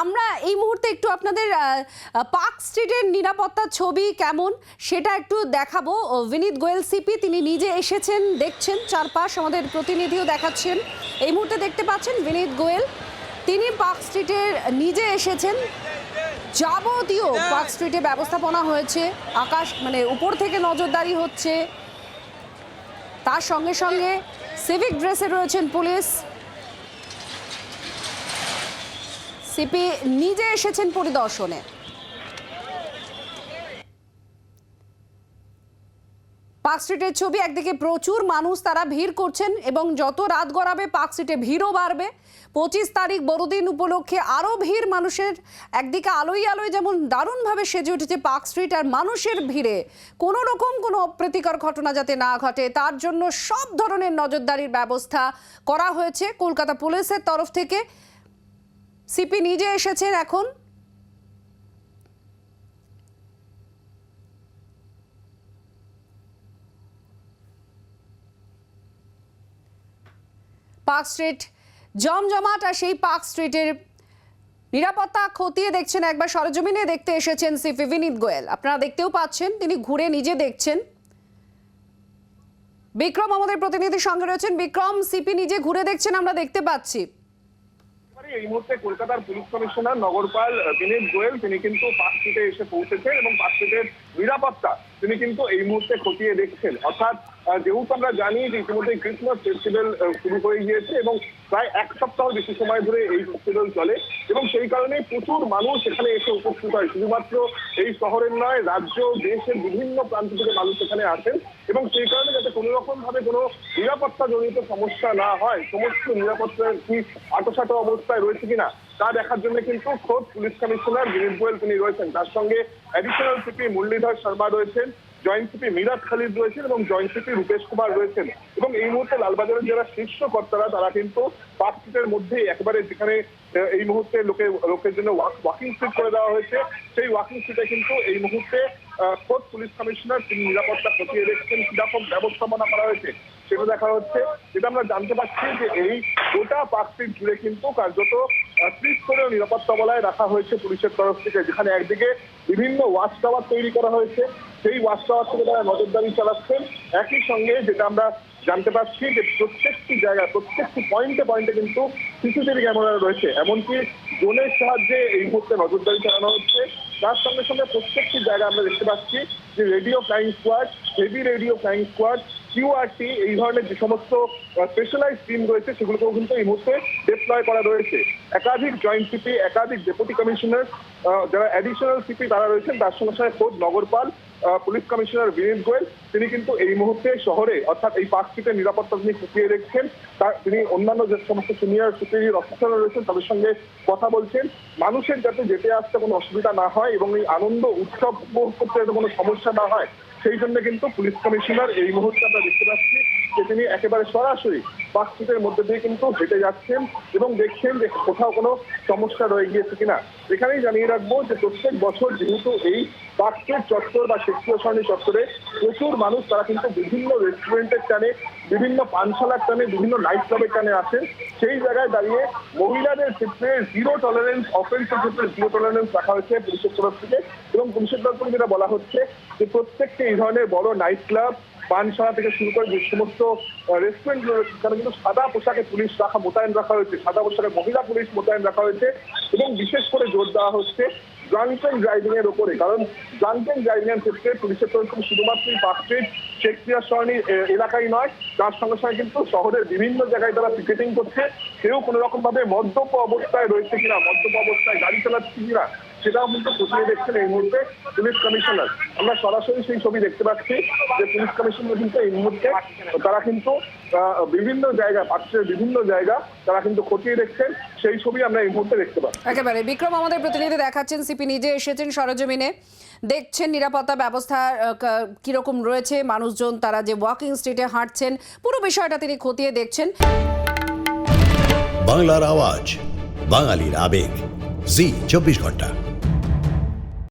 আমরা এই মুহূর্তে একটু আপনাদের পার্ক স্ট্রিটের নিরাপত্তার ছবি কেমন সেটা একটু দেখাবো। বিনীত গোয়েল সিপি, তিনি নিজে এসেছেন, দেখছেন চারপাশ, আমাদের প্রতিনিধিও দেখাচ্ছেন। এই মুহূর্তে দেখতে পাচ্ছেন বিনীত গোয়েল, তিনি পার্ক স্ট্রিটের নিজে এসেছেন। যাবতীয় পার্ক স্ট্রিটে ব্যবস্থাপনা হয়েছে, আকাশ মানে উপর থেকে নজরদারি হচ্ছে। তার সঙ্গে সঙ্গে সিভিক ড্রেসে রয়েছেন পুলিশ। সিপি নিজে এসেছেন পরিদর্শনে। পার্ক স্ট্রিটের ছবি একদিকে প্রচুর মানুষ তারা ভিড় করছেন এবং যত রাত গড়াবে পার্ক স্ট্রিটে ভিড়ও বাড়বে। পঁচিশ তারিখ বড়দিন উপলক্ষে আরও ভিড় মানুষের একদিকে আলোয় আলোয় যেমন দারুণভাবে সেজে উঠেছে পার্ক স্ট্রিট আর মানুষের ভিড়ে। কোনো রকম কোনো অপ্রীতিকর ঘটনা যাতে না ঘটে, তার জন্য সব ধরনের নজরদারির ব্যবস্থা করা হয়েছে। কলকাতা পুলিশের তরফ থেকে সিপি নিজে এসেছেন এখন। পার্ক স্ট্রিট জমজমাট আর সেই পার্ক স্ট্রিটের নিরাপত্তা খতিয়ে দেখছেন একবার সরজমিনে দেখতে এসেছেন সিপি বিনীত গোয়েল। আপনারা দেখতেও পাচ্ছেন, তিনি ঘুরে নিজে দেখছেন। বিক্রম আমাদের প্রতিনিধির সঙ্গে রয়েছেন। বিক্রম, সিপি নিজে ঘুরে দেখছেন, আমরা দেখতে পাচ্ছি। এই মুহূর্তে কলকাতার পুলিশ কমিশনার, নগরপাল বিনীত গোয়েল, তিনি কিন্তু পার্কস্ট্রিটে এসে পৌঁছেছেন এবং পার্কস্ট্রিটের নিরাপত্তা তিনি কিন্তু এই মুহূর্তে খতিয়ে দেখছেন। অর্থাৎ যেহেতু আমরা জানি যে ইতিমধ্যে ক্রিসমাস ফেস্টিভ্যাল শুরু হয়ে গিয়েছে এবং প্রায় এক সপ্তাহ বেশি সময় ধরে এই ফেস্টিভ্যাল চলে এবং সেই কারণে প্রচুর মানুষ এখানে এসে উপস্থিত হয়। শুধুমাত্র এই শহরের নয়, রাজ্য, দেশের বিভিন্ন প্রান্ত থেকে মানুষ এখানে আসেন এবং সেই কারণে যাতে কোনো রকম ভাবে কোনো নিরাপত্তা জনিত সমস্যা না হয়, সমস্ত নিরাপত্তা কি আটোসাটো অবস্থায় রয়েছে কিনা তা দেখার জন্য কিন্তু খোদ পুলিশ কমিশনার বিনীত গোয়েল তিনি রয়েছেন। তার সঙ্গে অ্যাডিশনাল সিপি মুরলীধর শর্মা রয়েছেন। জয়েন্ট সিপি মিরাজ খালিদ রয়েছেন এবং জয়েন্ট সিপি রূপেশ কুমার রয়েছেন। এবং এই মুহূর্তে লালবাজারের যারা শীর্ষ কর্তারা, তারা কিন্তু পার্ক স্ট্রিটের মধ্যে একেবারে যেখানে এই মুহূর্তে লোকে, লোকের জন্য ওয়াকিং স্ট্রিট করে দেওয়া হয়েছে। সেই ওয়াকিং স্ট্রিটে কিন্তু এই মুহূর্তে খোদ পুলিশ কমিশনার তিনি নিরাপত্তা খতিয়ে দেখছেন, কীরকম ব্যবস্থাপনা করা হয়েছে সেটা দেখা হচ্ছে। যেটা আমরা জানতে পারছি যে এই গোটা পার্ক স্ট্রিট জুড়ে কিন্তু কার্যত করেও নিরাপত্তা বলায় রাখা হয়েছে পুলিশের তরফ থেকে, যেখানে একদিকে বিভিন্ন ওয়াচ টাওয়ার তৈরি করা হয়েছে। সেই ওয়াচ টাওয়ার থেকে তারা নজরদারি চালাচ্ছেন। একই সঙ্গে যেটা আমরা জানতে পারছি যে প্রত্যেকটি জায়গায়, প্রত্যেকটি পয়েন্টে পয়েন্টে কিন্তু সিসিটিভি ক্যামেরা রয়েছে। এমনকি ড্রোনের সাহায্যে এই মুহূর্তে নজরদারি চালানো হচ্ছে। তার সঙ্গে সঙ্গে প্রত্যেকটি জায়গায় আমরা দেখতে পাচ্ছি যে radio flying squad heavy radio flying squad QRT এই ধরনের যে সমস্ত স্পেশালাইজ টিম রয়েছে, সেগুলোকেও কিন্তু এই মুহূর্তে ডিপ্লয় করা রয়েছে। একাধিক জয়েন্ট সিপি একাধিক ডেপুটি কমিশনার যারা অ্যাডিশনাল সিপি তারা রয়েছেন। তার সঙ্গে সঙ্গে খোদ নগরপাল পুলিশ কমিশনার বিনীত গোয়েল তিনি কিন্তু এই মুহূর্তে শহরে, অর্থাৎ এই পার্ক স্ট্রিটের নিরাপত্তা তিনি খতিয়ে দেখছেন তিনি অন্যান্য যে সমস্ত সিনিয়র সুপিরিয়র অফিসাররা রয়েছেন, তাদের সঙ্গে কথা বলছেন। মানুষের যাতে যেতে আসতে কোনো অসুবিধা না হয় এবং এই আনন্দ উৎসব উপভোগ করতে যাতে কোনো সমস্যা না হয়, সেই জন্য কিন্তু পুলিশ কমিশনার এই মুহূর্তে আমরা দেখতে পাচ্ছি যে তিনি একেবারে সরাসরি স্ট্রিটের মধ্যে দিয়ে কিন্তু হেঁটে যাচ্ছেন এবং দেখছেন যে কোথাও কোনো সমস্যা রয়ে গিয়েছে কিনা। এখানেই জানিয়ে রাখব যে প্রত্যেক বছর যেহেতু এই স্ট্রিট চত্বর বা শেক্সপিয়ার সরণি চত্বরে প্রচুর মানুষ, তারা কিন্তু বিভিন্ন রেস্টুরেন্টের টানে, বিভিন্ন পানশালার টানে, বিভিন্ন নাইট ক্লাবের টানে আসেন সেই জায়গায় দাঁড়িয়ে মহিলাদের ক্ষেত্রে জিরো টলারেন্স অফেন্সের ক্ষেত্রে জিরো টলারেন্স রাখা হয়েছে পুলিশের তরফ থেকে। এবং পুলিশের তরফ থেকে যেটা বলা হচ্ছে যে প্রত্যেকটি এই ধরনের বড় নাইট ক্লাব পানশালা থেকে শুরু করে যে সমস্ত রেস্টুরেন্ট রয়েছে সেখানে কিন্তু সাদা পোশাকে পুলিশ রাখা, মোতায়েন রাখা হয়েছে। সাদা পোশাকে মহিলা পুলিশ মোতায়েন রাখা হয়েছে। এবং বিশেষ করে জোর দেওয়া হচ্ছে ড্রাঙ্কেন ড্রাইভিং এর উপরে, কারণ ড্রাঙ্কেন ড্রাইভিং এর ক্ষেত্রে পুলিশের তরফ থেকে শুধুমাত্র পার্ক স্ট্রিট শেক্সপিয়ার সরণি এলাকায় নয়, তার সঙ্গে সঙ্গে কিন্তু শহরের বিভিন্ন জায়গায় তারা পিকেটিং করছে। কেউ কোনো রকম ভাবে মদ্যপ অবস্থায় রয়েছে কিনা, মদ্যপ অবস্থায় গাড়ি চালাচ্ছে কিনা সেটাও কিন্তু খতিয়ে দেখছেন এই মুহূর্তে পুলিশ কমিশনার। আমরা সরাসরি সেই ছবি দেখতে পাচ্ছি যে পুলিশ কমিশনার কিন্তু এই মুহূর্তে তারা কিন্তু আহ, বিভিন্ন জায়গা পার্কের বিভিন্ন জায়গা তারা কিন্তু খতিয়ে দেখছেন। সেই ছবি আমরা এই মুহূর্তে দেখতে পাচ্ছি। একেবারে। বিক্রম আমাদের প্রতিনিধি দেখাচ্ছেন সিপি নিজে এসেছেন সরজমিনে। দেখছেন নিরাপত্তা ব্যবস্থা কীরকম রয়েছে মানুষজন তারা যে ওয়াকিং স্ট্রিটে হাঁটছেন পুরো বিষয়টা তিনি খতিয়ে দেখছেন। বাংলার আওয়াজ বাঙালির আবেগ। জি চব্বিশ ঘণ্টা।